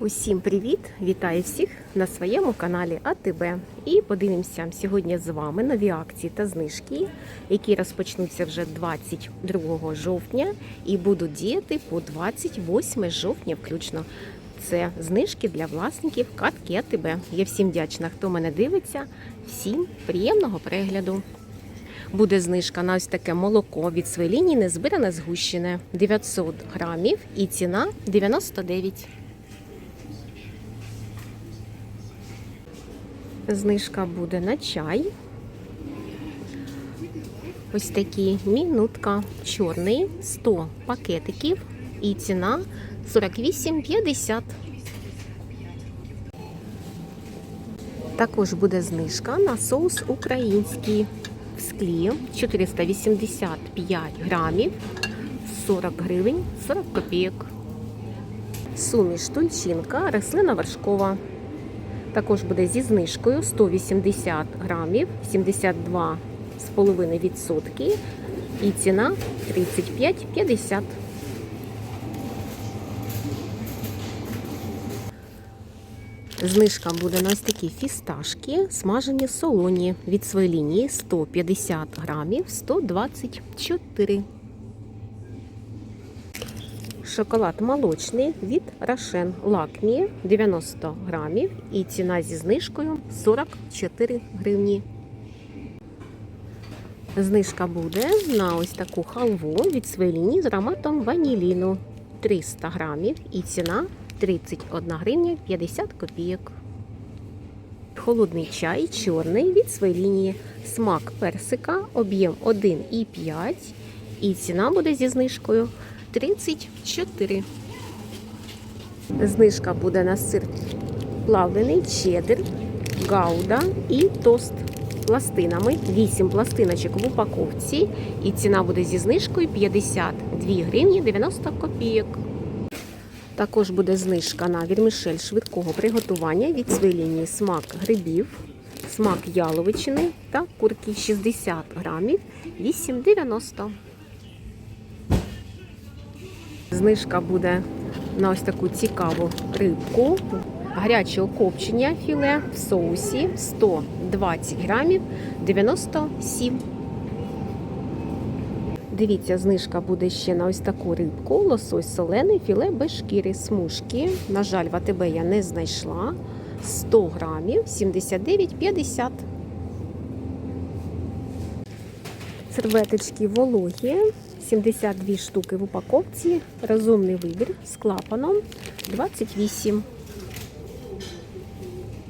Усім привіт! Вітаю всіх на своєму каналі АТБ. І подивимося сьогодні з вами нові акції та знижки, які розпочнуться вже 22 жовтня і будуть діяти по 28 жовтня включно. Це знижки для власників картки АТБ. Я всім вдячна, хто мене дивиться. Всім приємного перегляду. Буде знижка на ось таке молоко від своєї лінії незбиране згущене 900 грамів і ціна 99. Знижка буде на чай. Ось такий мінутка чорний, 100 пакетиків і ціна 48,50. Також буде знижка на соус український в склі 485 грамів, 40 гривень, 40 копійок. Суміш тульчинка, рослина вершкова. Також буде зі знижкою 180 грамів, 72,5% і ціна 35,50. Знижка буде на ось такі фісташки, смажені солоні від своєї лінії 150 грамів, 124. Шоколад молочний від Рошен Лакмі 90 грамів і ціна зі знижкою 44 гривні. Знижка буде на ось таку халву від своєї лінії з ароматом ваніліну 300 грамів і ціна 31 гривня 50 копійок. Холодний чай чорний від своєї лінії смак персика, об'єм 1,5 і ціна буде зі знижкою 34. Знижка буде на сир плавлений, чеддер, гауда і тост пластинами. 8 пластиночок в упаковці. І ціна буде зі знижкою 52 гривні 90 копійок. Також буде знижка на вірмішель швидкого приготування від своєї лінії смак грибів, смак яловичини та курки 60 грамів 8,90. Знижка буде на ось таку цікаву рибку. Гарячого копчення філе в соусі 120 грамів 97. Дивіться, знижка буде ще на ось таку рибку. Лосось солений, філе без шкіри, смужки. На жаль, в АТБ я не знайшла. 100 грамів 79,50. Серветочки вологі. 72 штуки в упаковці. Розумний вибір з клапаном 28.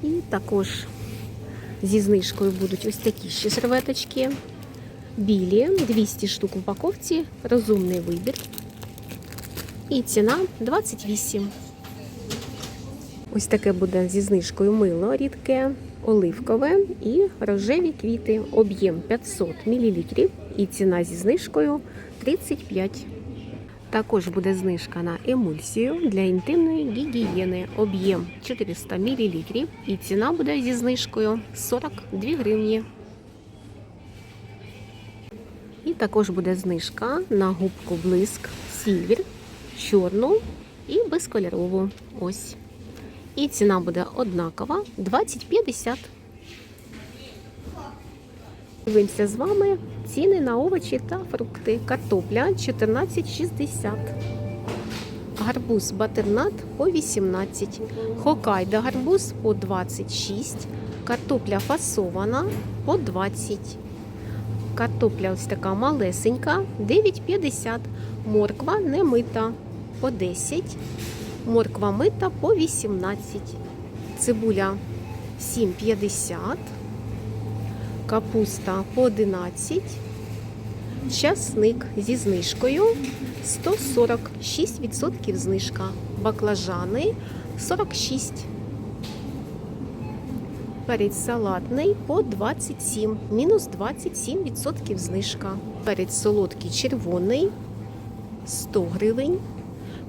І також зі знижкою будуть ось такі ще серветочки. Білі, 200 штук в упаковці, розумний вибір. І ціна 28. Ось таке буде зі знижкою мило рідке, оливкове і рожеві квіти. Об'єм 500 мл і ціна зі знижкою 35. Також буде знижка на емульсію для інтимної гігієни. Об'єм 400 мл і ціна буде зі знижкою 42 гривні. І також буде знижка на губку блиск сільвір, чорну і безкольорову. Ось. І ціна буде однакова 20,50. Дивимося з вами ціни на овочі та фрукти. Картопля 14,60. Гарбуз батернат по 18. Хокайда гарбуз по 26. Картопля фасована по 20. Картопля ось така малесенька 9,50. Морква не мита по 10. Морква мита по 18. Цибуля 7,50. Капуста по 11. Часник зі знижкою 146% знижка. Баклажани 46. Перець салатний по 27, мінус 27% знижка. Перець солодкий червоний 100 гривень.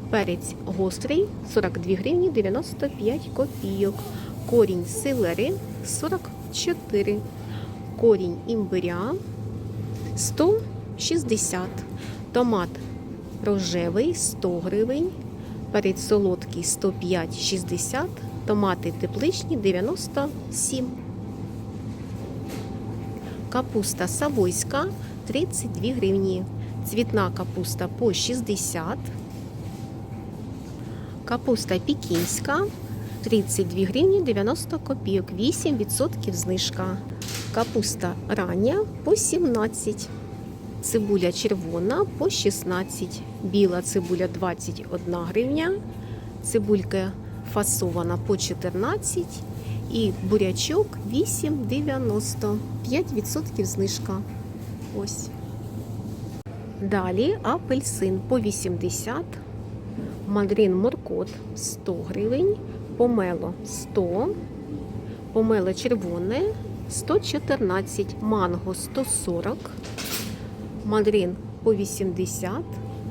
Перець гострий 42 гривні 95 копійок. Корінь селери 44. Корінь імбиря 160. Томат рожевий 100 гривень. перець солодкий 105,60, томати тепличні 97. Капуста савойська 32 гривні. Цвітна капуста по 60. Капуста пікінська 32 гривні 90 копійок, 8% знижка. Капуста рання по 17. Цибуля червона по 16. Біла цибуля 21 гривня. Цибулька фасована по 14. І бурячок 8,90. 5% знижка. Ось. Далі апельсин по 80. Мандарин моркот 100 гривень. Помело 100. Помело червоне 114. Манго 140. Мандарин по 80.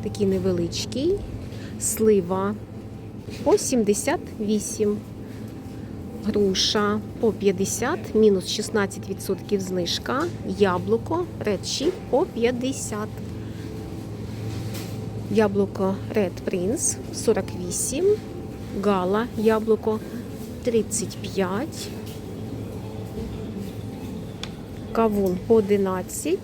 Такий невеличкий. Слива по 78. Груша по 50, мінус 16% знижка. Яблуко Chip по 50. Яблуко Red Prince 48. Гала яблуко 35. Кавун по 11.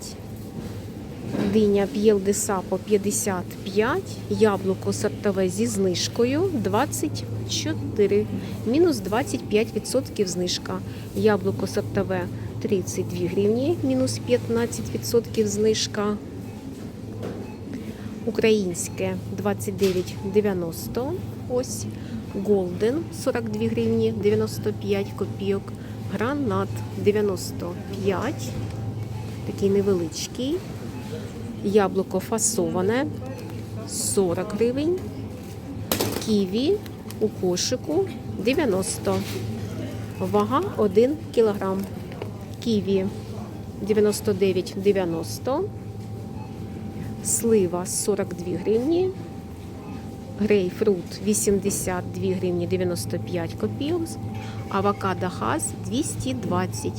Диня П'єлдеса по 55, яблуко сортове зі знижкою 24, мінус 25% знижка. Яблуко сортове 32 гривні, мінус 15% знижка. Українське 29,90. Ось. Голден 42 гривні 95 копійок. Гранат 95. Такий невеличкий. Яблуко фасоване 40 гривень. Ківі у кошику 90. Вага 1 кілограм. Ківі 99,90. Слива 42 гривні. Грейпфрут 82 гривні 95 копійок. Авокадо хас 220.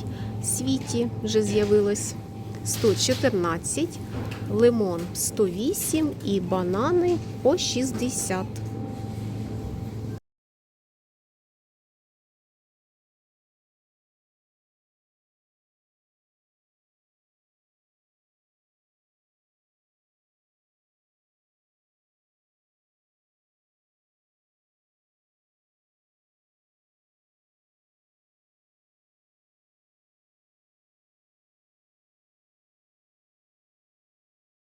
Світі вже з'явилось 114. Лимон 108 і банани по 60.